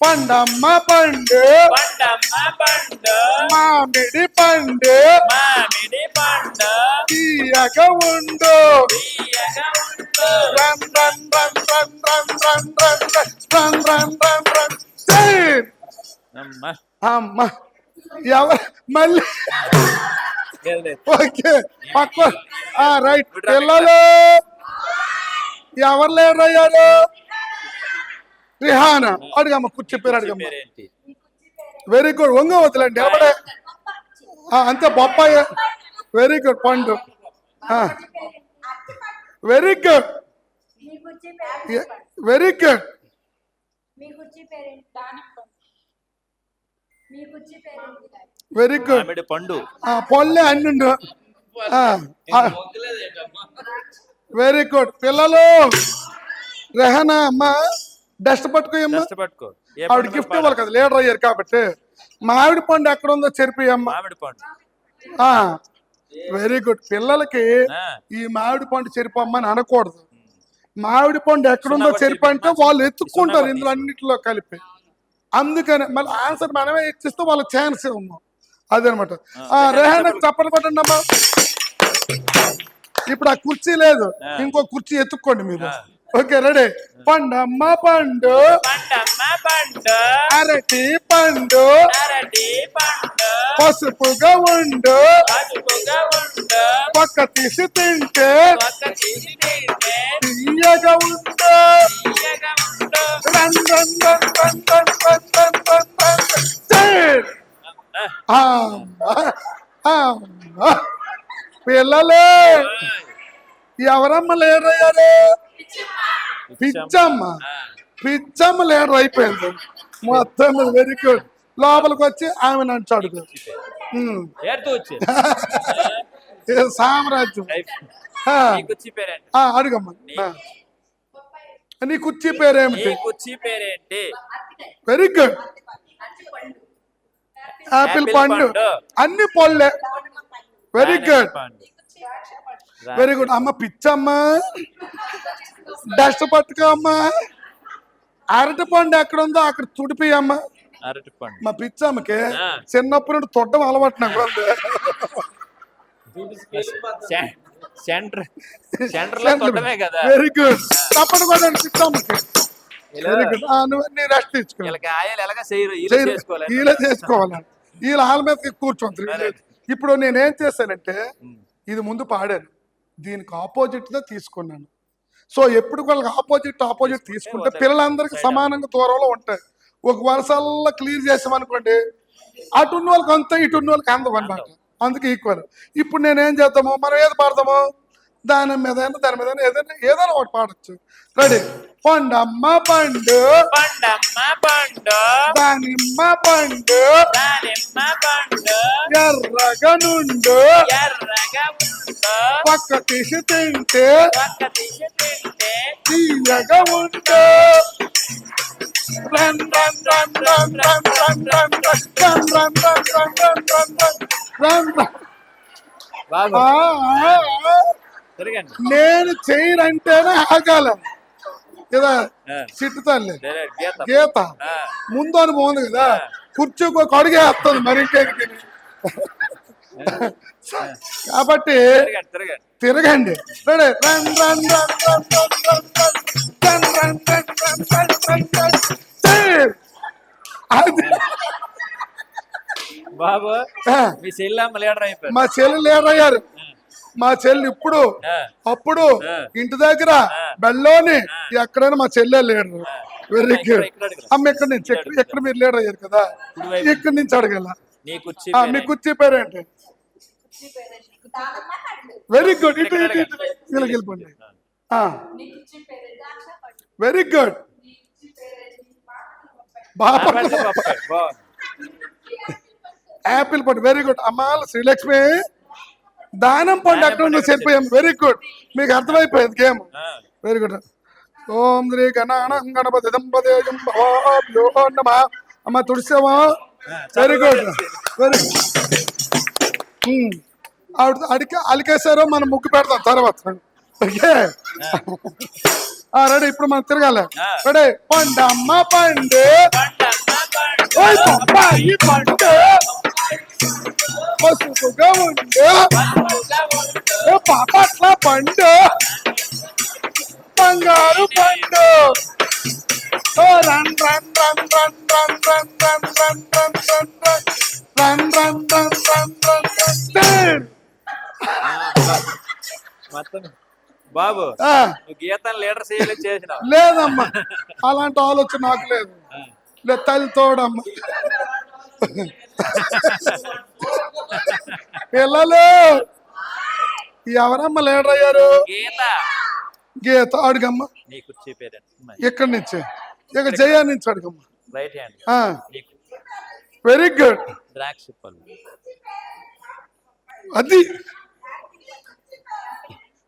పండమ్మ పండు పండమ్మ పండు మామిడి పండు మామిడి పండు తీయగా ఉండు తీయగా ఉండు run run run run run run run run run run run జై! అమ్మ అమ్మ ఎవరు మళ్ళీ ఓకే పక్క ఆ రైట్ పిల్లలు ఎవరు లేరు అయ్యారు రిహానా? అడిగమ్మ కుర్చీ పేరు అడిగమ్మ. వెరీ గుడ్ వంగ వద్దులండి ఎవడే? ఆ, అంతే బొప్పాయి. వెరీ గుడ్ పండు. వెరీ గుడ్ మీ కుర్చీ పేరు వెరీ గుడ్ వెరీ గుడ్ పండు. పొల్లే అన్నిండు. వెరీ గుడ్ పిల్లలు. రెహనా అమ్మ. డస్ట్ పట్టుకోయమ్మా పట్టుకో. ఆవిడ గిఫ్ట్? ఇవ్వాలి కదా లీడర్ అయ్యారు కాబట్టి. మామిడి పండు ఎక్కడ ఉందో చెరిపియమ్మా మామిడి పండు. వెరీ గుడ్ పిల్లలకి ఆ, ఈ మామిడి పండు చెరిపమ్మని అనకూడదు. మామిడి పండు ఎక్కడుందో చెరిపి అంటే వాళ్ళు ఎత్తుక్కుంటారు ఇందులో అన్నింటిలో కలిపి. అందుకని మళ్ళీ ఆన్సర్ మనమే ఇచ్చిస్తే వాళ్ళ ఛాన్స్ ఇవ్వము అదనమాట. రేహానా చప్పటి కొట్టండి అమ్మా. ఇప్పుడు ఆ కుర్చీ లేదు. ఆ. ఇంకో కుర్చీ ఎత్తుక్కోండి మీరు. ఆ. Okay ready. పండమ్మ పండు. పండమ్మ పండు. అరటి పండు. అరటి పండు. పసుపుగా ఉండు. పసుపుగా ఉండు. పక్క తీసి తింటే. ఒక్క తీసి తింటే. తీయగా ఉండు. తీయగా ఉండు. Run run run run run run run run run. పిల్లలు! ఎవరమ్మ లీడర్ అయ్యారు పిచ్చమ్మ. పిచ్చమ్మ లీడర్ అయిపోయింది. మొత్తం వెరీ గుడ్ లోపలికి వచ్చి ఆమె నన్ను అడుగు సామ్రాజ్యం. అడుగమ్మా. నీ కుర్చీ పేరేమిటి? కుర్చీ పేరేంటి? వెరీ గుడ్ యాపిల్ యాపిల్ పండు. అన్ని పళ్ళే. వెరీ గుడ్ వెరీ గుడ్ అమ్మ పిచ్చమ్మ. డస్ట్ పట్టుకో అమ్మా. అరటి పండు ఎక్కడ ఉందో అక్కడ తుడిపి అమ్మ. అరటి పండు. మా పిచ్చమ్మకి. చిన్నప్పుడు నుండి తొట్టం అలవాటు నాకు ఉంది. సెం- సెంటర్ సెంటర్లో కొట్టమే కదా. వెరీ గుడ్ తప్పడు కూడా పిచ్చమ్మకి. వెరీ గుడ్ రెస్ట్ ఇలా చేసుకోవాలి వీళ్ళ హాల్ మీద కూర్చోండి. ఇప్పుడు నేనేం చేశానంటే. ఇది ముందు పాడాను. దీనికి ఆపోజిట్గా తీసుకున్నాను. సో ఎప్పుడు వాళ్ళకి ఆపోజిట్ ఆపోజిట్ తీసుకుంటే. పిల్లలందరికీ సమానంగా దూరంలో ఉంటాయి. ఒక వరుసల్లో క్లియర్ చేసామనుకోండి అటు ఉన్న వాళ్ళకి అంత ఇటు ఉన్న వాళ్ళకి అందం అనమాట అందుకే ఈక్వల్ ఇప్పుడు నేను ఏం చేద్దాము? మనం ఏది పాడదాము? దాని మీద దాని మీద ఏదైనా ఏదైనా ఒకటి పాడచ్చు. రెడీ పండమ్మ పండు. పండమ్మ పండు. దానిమ్మ పండు. దానిమ్మ పండు. ఎర్రగా నుండు ఎర్రగా ఉండు పక్క తీసి తింటే తీయగా ఉండు run run run run run run run run run run run run run run run run. బాగు ఆ, ఆ, ఆ. తిరగండి నేను చేయనంటేనే ఆగాల కదా చిట్టు తల్లి గీత ముందు అనుభవం ఉంది కదా కుర్చీకి ఒక అడిగే వస్తుంది మరి ఇంకేంటి కాబట్టి తిరగండి బాబు మీ మా చెల్లి లేడర్ అయ్యారు మా చెల్లి ఇప్పుడు అప్పుడు ఇంటి దగ్గర బెల్లోని ఎక్కడైనా మా చెల్లె లేడర్ వెరీ గుడ్ అమ్మ ఇక్కడ నుంచి ఎక్కడ మీరు లీడర్ అయ్యారు కదా ఇక్కడ నుంచి అడగల మీ కుర్చీ పేరేంటి వెరీ గుడ్ ఇటు ఇటు ఇటు వీళ్ళకి వెళ్ళిపోండి వెరీ గుడ్. యాపిల్ పండు వెరీ గుడ్ అమ్మ శ్రీలక్ష్మి. దానం పండు ఎక్కడ ఉందో చెప్పాం వెరీ గుడ్ మీకు అర్థమైపోయింది గేమ్. వెరీ గుడ్ ఓం శ్రీ గణానం గణపతి దంపతేయం భవాభ్యో నమ. అమ్మ తుడిసావా? వెరీ గుడ్ వెరీ ఆవిడ అడిక అలికేశారో మనం ముగ్గు పెడతాం తర్వాత ఓకే రెడీ ఇప్పుడు మనం తిరగాలి. రెడీ పండు పండు పండమ్మ బొప్పాయి పండు పసుపుగా ఉండు పాపట్ల పండు బంగారు పండు ఓ run run run run run run run run run run run run run run run run run మొత్తం. బాబు గీతను లీడర్ చేసినావు? లేదమ్మా. అలాంటి ఆలోచన నాకు లేదు. లేదు తల్లి తోడమ్మా. పిల్లలు ఎవరమ్మా లీడర్ అయ్యారు? గీత. గీత అడుగమ్మా. ఇక్కడి నుంచి. ఇక జయా నుంచి అడుగమ్మా. Right hand. వెరీ గుడ్ ద్రాక్ష పళ్ళు అది.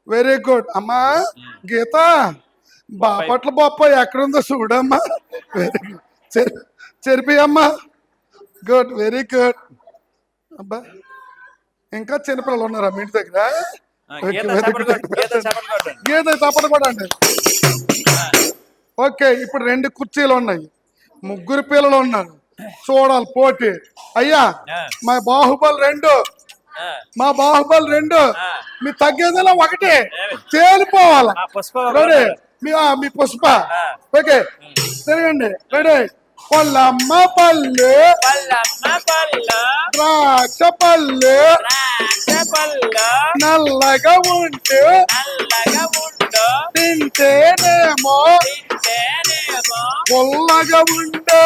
వెరీ గుడ్ అమ్మా గీత బాపట్ల బొప్ప ఎక్కడుందో చూడమ్మా. వెరీ గుడ్ చెరిపి అమ్మా గుడ్ వెరీ గుడ్ అబ్బా ఇంకా చిన్నపిల్లలు ఉన్నారా మీ ఇంటి దగ్గర? గీత తప్పదు కూడా అండి ఓకే ఇప్పుడు రెండు కుర్చీలు ఉన్నాయి. ముగ్గురు పిల్లలు ఉన్నారు. చూడాలి పోటీ. అయ్యా మా బాహుబలి రెండు. మా బాహుబలి రెండు. మీ తగ్గేదలా ఒకటే. తేలిపోవాలి. మీ పుష్ప. ఓకే. తెలియండి రెడీ? పొల్లమ్మ పల్లె. ద్రాక్ష పల్లు. నల్లగా ఉండు. తింటేనేమో. పొల్లగా ఉండు.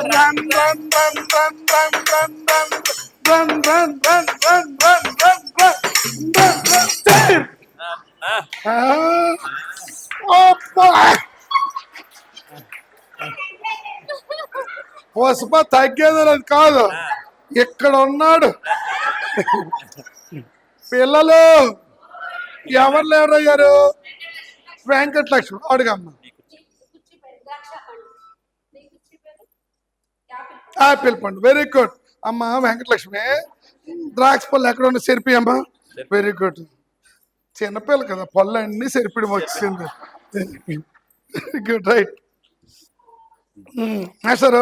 Run run run run run run run. Run run run run run run run run run ఆ, ఆ, ఆ, అబ్బా. పుష్ప తగ్గేది లేదు కాదు. ఇక్కడ ఉన్నాడు. పిల్లలు ఎవరు లేరు అయ్యారు? వెంకటలక్ష్మి అడుగమ్మ. యాపిల్ ఆపిల్ పండు వెరీ గుడ్. అమ్మ వెంకటలక్ష్మి ద్రాక్ష పళ్ళు ఎక్కడ ఉన్న సెరిపి అమ్మ వెరీ గుడ్ చిన్నపిల్ల కదా పళ్ళు అన్ని సెరిపిడి వచ్చింది వెరీ గుడ్ రైట్ సార్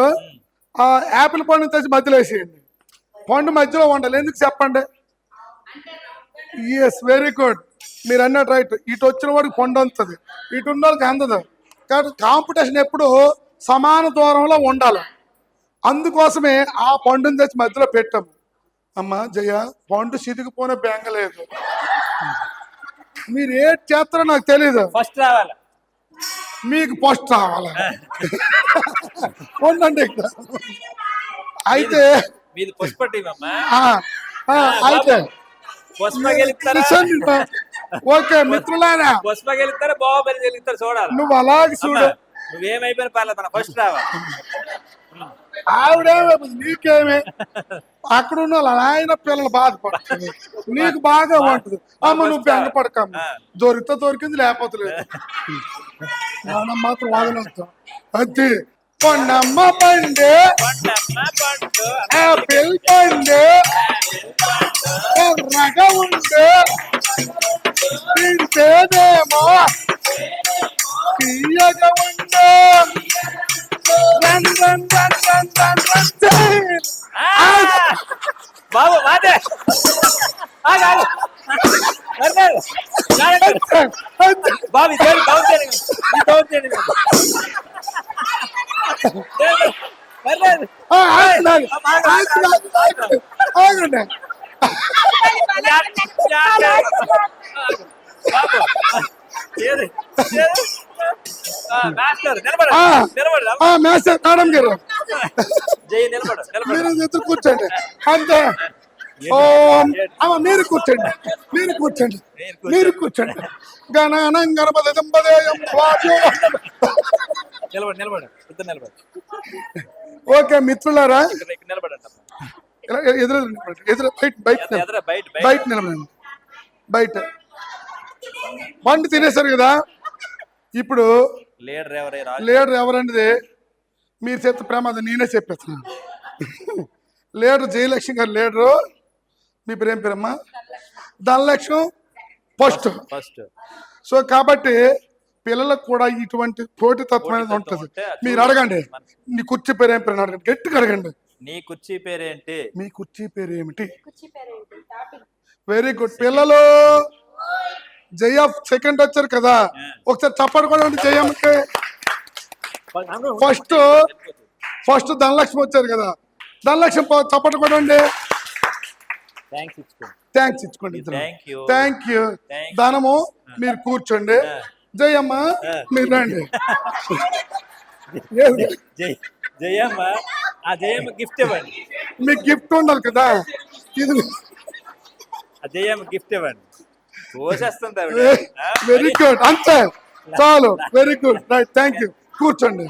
ఆ యాపిల్ పండు తెచ్చి మధ్యలో వేసేయండి. పండు మధ్యలో ఉండాలి ఎందుకు చెప్పండి? ఎస్ వెరీ గుడ్ మీరు అన్నట్టు రైట్ ఇటు వచ్చిన వాడికి పండు అందుతుంది ఇటు ఉన్న వాళ్ళకి అందదు. కాబట్టి కాంపిటీషన్ ఎప్పుడు సమాన దూరంలో ఉండాలి. అందుకోసమే ఆ పండుని తెచ్చి మధ్యలో పెట్టాము అమ్మ జయ పండు సిదిగిపోయిన బెంగ లేదు. మీరు ఏ చేస్తారో నాకు తెలియదు ఫస్ట్ రావాలి? మీకు పోస్ట్ రావాలా? ఉండండి అయితే అయితే. ఓకే మిత్రులారా. పుష్ప గెలుస్తారా? గెలుస్తారా చూడాలి? నువ్వు అలాగే చూడు. నువ్వేమైపోయినా పర్లేదు ఫస్ట్ రావాలి? ఆవిడేమైపోయింది నీకేమి? అక్కడ ఉన్న ఆయన పిల్లలు బాధపడుతుంది. నీకు బాగా ఉంటుంది. అమ్మ నువ్వు బెంగ పడకమ్మ దొరికితే దొరికింది లేకపోతే లేదు. మనం మాత్రం వాదనవుతాం అది పండు. పండమ్మ పండు. ఆపిల్ పండు. ఎర్రగా ఉండు. తింటేనేమో తీయగా ఉండు. రన్ రన్ బాబు మాదే బాబు ఇదేమి డౌన్ చేయండి. డౌన్ చేయండి. మాస్టర్ నిలబడ నిలబడ మాస్టర్ మేడం గారు. మీరు ఎదురు కూర్చోండి. అంతే ఓం. అమ్మ మీరు కూర్చోండి. మీరు కూర్చోండి. మీరు కూర్చోండి. గణానం గణపతి దంపదేయం. నిలబడు నిలబడు. ఇద్దరు నిలబడు. ఓకే మిత్రులారా? ఎదురు. ఎదురు బయట బయట బయట నిలబడండి. పండు తినేశారు కదా? ఇప్పుడు లీడర్ ఎవరే? రాజు. లీడర్ ఎవరండిది? మీరు చెప్తే ప్రమాదం నేనే చెప్పేస్తున్నాను. లీడర్ జయలక్ష్మి గారు లీడరు? మీ పేరేం పేరమ్మా? ధనలక్ష్మి. ఫస్ట్. ఫస్ట్. సో కాబట్టి పిల్లలకు కూడా ఇటువంటి పోటీ తత్వం అనేది పోటీతత్వం ఉంటుంది. మీరు. అడగండి. నీ కుర్చీ పేరు ఏం పేరు అడగండి. గట్టిగా అడగండి. నీ కుర్చీ పేరేంటి మీ కుర్చీ పేరు ఏమిటి? వెరీ గుడ్ పిల్లలు జయ సెకండ్ వచ్చారు కదా. ఒకసారి చప్పటి కూడా జయమ్మకి ఫస్ట్ ఫస్ట్ ధనలక్ష్మి వచ్చారు కదా. ధనలక్ష్మి పో- చప్పటి కూడా ఉండి థ్యాంక్స్ ఇచ్చుకో థ్యాంక్స్ ఇచ్చుకోండి. Thank you. ధనము మీరు కూర్చోండి. జయమ్మ మీరు రండి. ఏది? జై జయమ్మ. ఆ జయమ్మ గిఫ్ట్ ఇవ్వండి. మీకు గిఫ్ట్ ఉండాలి కదా. ఇది జయమ్మ గిఫ్ట్ ఇవ్వండి. వెరీ గుడ్ అంతే. చాలు. Very good right thank you కూర్చోండి.